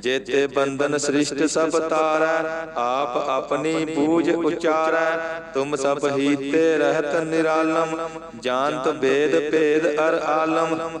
ਜੇਤੇ ਬੰਧਨ ਸ੍ਰਿਸ਼ਟ ਸਭ ਤਾਰੈ ਆਪ ਆਪਣੀ ਪੂਜ ਉਚਾਰੈ, ਤੁਮ ਸਭ ਹੀਤੇ ਰਹਿਤ ਨਿਰਾਲਮ, ਜਾਣਤ ਵੇਦ ਭੇਦ ਅਰ ਆਲਮ।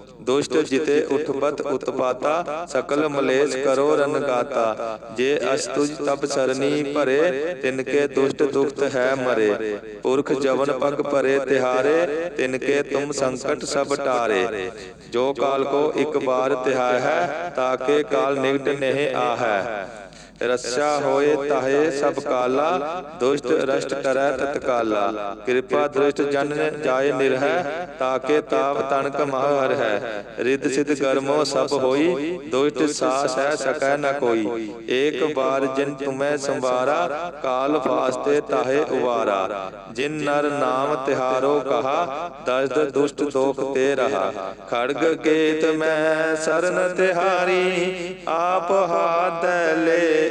ਦੁਸ਼ਟ ਜਿਤੇ ਉਠਪਤ ਉਤਪਾਤਾ ਸਕਲ ਮਲੇਸ਼ ਕਰੋ ਰਨ ਗਾਤਾ ਜੇ ਅਸਤੁਜ ਤਬ ਸਰਨੀ ਭਰੇ ਤਿਨਕੇ ਦੁਸ਼ਟ ਦੁਖਤ ਹੈ ਮਰੇ। ਪੁਰਖ ਜਵਨ ਪਗ ਭਰੇ ਤਿਹਾਰੇ ਤਿਨਕੇ ਤੁਮ ਸੰਕਟ ਸਭ ਟਾਰੇ। ਜੋ ਕਾਲ ਕੋ ਇੱਕ ਬਾਰ ਤਿਹਾਇ ਹੈ ਤਾਕੇ ਕਾਲ ਨਿਕਟ ਨਹਿ ਆਹੈ ਰੱਛਾ ਹੋਏ ਤਾਹੇ ਸਭ ਕਾਲਾ, ਦੁਸ਼ਟ ਰਸ਼ਟ ਕਰੈ ਤਤਕਾਲਾ ਕਿਰਪਾ ਦ੍ਰਿਸ਼ਟ ਜਨ ਜਾਏ ਨਿਰਹਿ ਤਾਕੇ ਤਾਪ ਤਣਕ ਮਹ ਹਰ ਹੈ ਰਿੱਧ ਸਿਧ ਕਰਮੋ ਸਭ ਹੋਈ, ਦੁਸ਼ਟ ਸਾਸ ਹੈ ਸਕੈ ਨ ਕੋਈ। ਏਕ ਬਾਰ ਜਿਨ ਤੁਮੈ ਸੰਵਾਰਾ, ਕਾਲ ਫਾਸਤੇ ਤਾਹੇ ਉਵਾਰਾ। ਜਿਨ ਨਰ ਨਾਮ ਤਿਹਾਰੋ ਕਹਾ, ਦਸਦ ਦੁਸ਼ਟ ਦੋਖ ਤੇ ਰਹਾ। ਖੜਗ ਕੇਤ ਮੈਂ ਸਰਨ ਤਿਹਾਰੀ, ਆਪ ਹਾਥ ਲੈ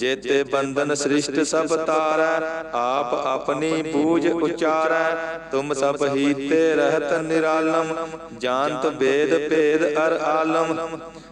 ਜੇਤੇ ਬੰਧਨ ਸ੍ਰਿਸ਼ਟ ਸਭ ਤਾਰੈ, ਆਪ ਆਪਣੀ ਪੂਜ ਉਚਾਰੈ, ਤੁਮ ਸਭ ਹੀਤੇ ਰਹਿਤ ਨਿਰਾਲਮ, ਜਾਣਤ ਵੇਦ ਭੇਦ ਅਰ ਆਲਮ।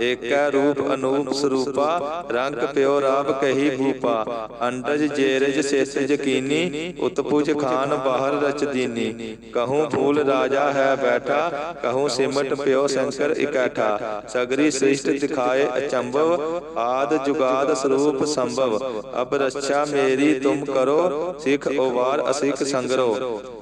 ਏਕੈ ਰੂਪ ਅਨੂਪ ਸਰੂਪਾ, ਰੰਗ ਪਿਓ ਰਾਬ ਕਹੀ ਭੂਪਾ, ਅੰਡਜ ਜੇਰਜ ਸੇਤ ਜਕੀਨੀ ਉਤਪੁਜ ਖਾਨ ਬਾਹਰ ਰਚ ਦੀਨੀ। ਕਹੂੰ ਫੂਲ ਰਾਜਾ ਹੈ ਬੈਠਾ, ਕਹੂੰ ਸਿਮਟ ਪਿਓ ਸ਼ੰਕਰ ਇਕੱਠਾ। ਸਗਰੀ ਸ੍ਰਿਸ਼ਟ ਦਿਖਾਏ ਅਚੰਭਵ, ਆਦ ਜੁਗਾਦ ਸਰੂਪ ਸੰਭਵ। ਅਬ ਰੱਛਾ ਮੇਰੀ ਤੁਮ ਕਰੋ, ਸਿਖ ਓਵਾਰ ਅਸਿਖ ਸੰਗਰੋ।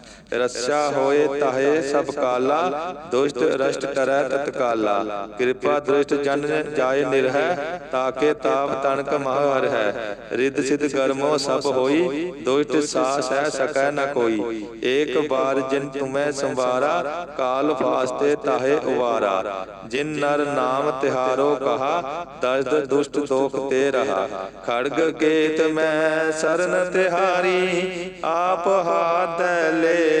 ਰੱਛਾ ਹੋਏ ਤਾਹੇ ਸਭ ਕਾਲਾ, ਦੁਸ਼ਟ ਰਸ਼ਟ ਕਰੈ ਤਤਕਾਲਾ। ਕਿਰਪਾ ਦ੍ਰਿਸ਼ਟ ਜਨ ਜਾਏ ਨਿਰਹਿ, ਤਾਕੇ ਤਾਪ ਤਣਕ ਮਹ ਹੈ। ਰਿੱਧ ਸਿਧ ਕਰਮੋ ਸਭ ਹੋਈ, ਦੁਸ਼ਟ ਸਾਸ ਹੈ ਸਕੈ ਨ ਕੋਈ। ਏਕ ਬਾਰ ਜਿਨ ਤੁਮੈ ਸੰਵਾਰਾ, ਕਾਲ ਫਾਸਤੇ ਤਾਹੇ ਉਵਾਰਾ। ਜਿਨ ਨਰ ਨਾਮ ਤਿਹਾਰੋ ਕਹਾ ਦਸਦ ਦੁਸ਼ਟ ਦੋਖ ਤੇ ਰਹਾ। ਖੜਗ ਕੇਤ ਮੈਂ ਸਰਨ ਤਿਹਾਰੀ, ਆਪ ਹਾਥ ਲੈ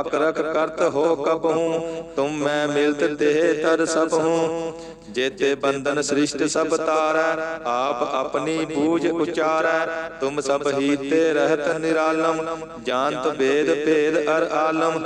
ਅਕਰਕ ਕਰਤ ਹੋ ਕਬਹੂ ਤੁਮ ਮੈਂ ਮਿਲਤ ਦੇਹ ਤਰ ਸਭ ਹੂੰ ਜੇਤੇ ਬੰਧਨ ਸ੍ਰਿਸ਼ਟ ਸਭ ਤਾਰੈ, ਆਪ ਆਪਣੀ ਪੂਜ ਉਚਾਰੈ। ਤੁਮ ਸਭ ਹੀ ਤੇ ਰਹਿਤ ਨਿਰਾਲਮ, ਜਾਣਤ ਵੇਦ ਭੇਦ ਅਰ ਆਲਮ।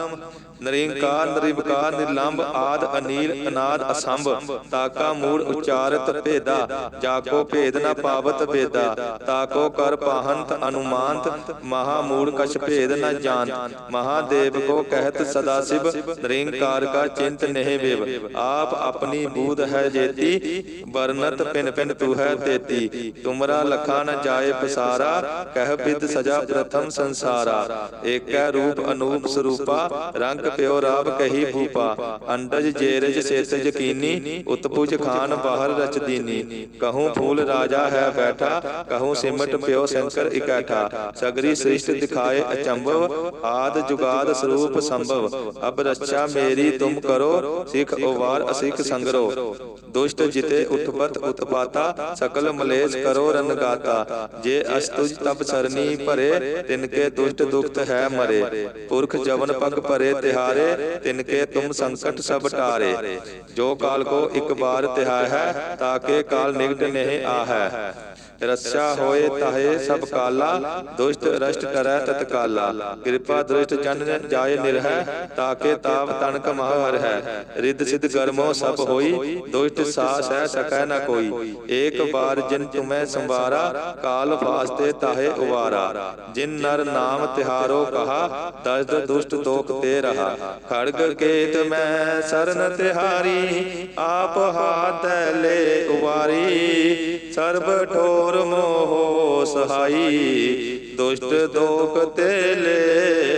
ਨਰਿੰਕਾਰ ਨਿਰਵਿਕਾਰ ਨਿਰਲੰਭ ਆਦ ਅਨੀਲ, ਅਨਾਦ ਅਸੰਭ ਤਾਕਾ ਮੂੜ ਉਚਾਰਤ ਭੇਦਾ ਜਾਕੋ ਭੇਦ ਨਾ ਪਾਵਤ ਵੇਦਾ। ਤਾਕੋ ਕਰ ਪਾਹੰਤ ਅਨੁਮਾਨਤ, ਮਹਾ ਮੂੜ ਕਛ ਭੇਦ ਨਾ ਜਾਣ ਮਹਾਦੇਵ ਕੋ ਕਹਿਤ ਸਦਾ ਸਿਵ ਨਿਰੰਕਾਰ ਕਾ ਚਿੰਤ ਨਹਿ ਵਿਵ ਆਪ ਆਪਣੀ ਬੂਧ ਹੈ ਜੇਤੀ ਵਰਨਤ ਪਿਨ ਪਿਨ ਤੂ ਹੈ ਤੇਤੀ ਤੁਮਰਾ ਲਖਾ ਨ ਜਾਏ ਪਸਾਰਾ ਕਹਿ ਬਿਦ ਸਜਾ ਪ੍ਰਥਮ ਸੰਸਾਰਾ ਏਕੈ ਰੂਪ ਅਨੂਪ ਸਰੂਪਾ ਰੰਗ ਪਿਓ ਰਾਬ ਕਹੀ ਭੂਪਾ ਅੰਡਜ ਜੇਰਜ ਸੇਤ ਯਕੀਨੀ ਉਤਪੁਜ ਖਾਨ ਬਾਹਰ ਰਚ ਦੀਨੀ ਕਹੂੰ ਫੂਲ ਰਾਜਾ ਹੈ ਬੈਠਾ ਕਹੂੰ ਸਿਮਟ ਪਿਓ ਸ਼ੰਕਰ ਇਕੈਠਾ ਸਗਰੀ ਸ੍ਰਿਸ਼ਟ ਦਿਖਾਏ ਅਚੰਭਵ ਆਦ ਜੁਗਾਦ ਸਰੂਪ ਸੰਭਵ। ਅਬ ਰੱਛਾ ਮੇਰੀ ਤੁਮ ਕਰੋ, ਸਿਖ ਉਵਾਰ ਅਸਿਖ ਸੰਗਰੋ। ਦੁਸ਼ਟ ਜਿਤੇ ਉਤਪਤ ਉਤਪਾਤਾ, ਸਕਲ ਮਲੇਸ਼ ਕਰੋ ਰਨ ਜੇ ਅਸਤੁਜ ਤਬ ਸਰਨੀ ਭਰੇ, ਤਿਨਕੇ ਦੁਸ਼ਟ ਦੁਖਤ ਹੈ ਮਰੇ। ਪੁਰਖ ਜਵਨ ਪਗ ਭਰੇ ਤਿਹਾਰੇ, ਤਿਨਕੇ ਤੁਮ ਸੰਕਟ ਸਭ ਟਾਰੇ। ਜੋ ਕਾਲ ਕੋ ਇੱਕ ਬਾਰ ਤਿਹਾ ਹੈ ਤਾਕੇ ਕਾਲ ਨਿਕਟ ਨਹੀਂ ਆਹੈ। ਰਸਾ ਹੋਏ ਤਾਹੇ ਸਭ ਕਾਲਾ, ਦੁਸ਼ਟ ਰਸ਼ਟ ਕਰੈ ਤਤਕਾਲਾ। ਕਿਰਪਾ ਦ੍ਰਿਸ਼ਟ ਜਨ ਜਾਏ ਨਿਰਹਿ ਤਾਕੇ ਤਾਪ ਤਨਕ ਮਹ ਹਰ ਹੈ ਰਿੱਧ ਸਿਧ ਗਰਮੋ ਸਭ ਹੋਈ ਦੁਸ਼ਟ ਸਾਸ ਹੈ ਸਕੈ ਨ ਕੋਈ। ਏਕ ਬਾਰ ਜਿਨ ਤੁਮੈ ਸੰਵਾਰਾ ਕਾਲ ਫਾਸਤੇ ਤਾਹੇ ਉਵਾਰਾ। ਜਿਨ ਨਰ ਨਾਮ ਤਿਹਾਰੋ ਕਹਾ ਦਸਦ ਦੁਸ਼ਟ ਦੋਖ ਤੇ ਰਹਾ। ਖੜਗ ਕੇਤ ਮੈਂ ਸਰਨ ਤਿਹਾਰੀ ਆਪ ਹਾਥ ਲੈ ਉਵਾਰੀ। ਸਰਬ ਠੋਰ ਮੋਹ ਸਹਾਈ। ਦੁਸ਼ਟ ਦੋਖ ਤੇ ਲੈ